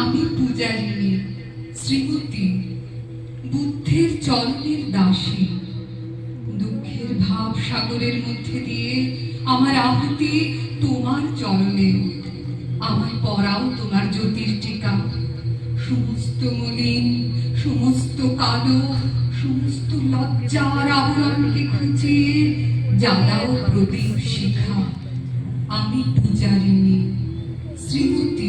আমি পূজারিণী শ্রীমতী, বুদ্ধের চরণের দাসী। দুঃখের ভাব সাগরের মধ্যে দিয়ে আমার আহুতি তোমার চরণে। আমার পরাও তোমার জ্যোতির টিকা সমস্ত মলিন, সমস্ত কালো, সমস্ত লজ্জার আবরণকে খুঁজিয়ে জ্বালাও প্রদীপ শিখা। আমি পূজারিণী, শ্রীমতী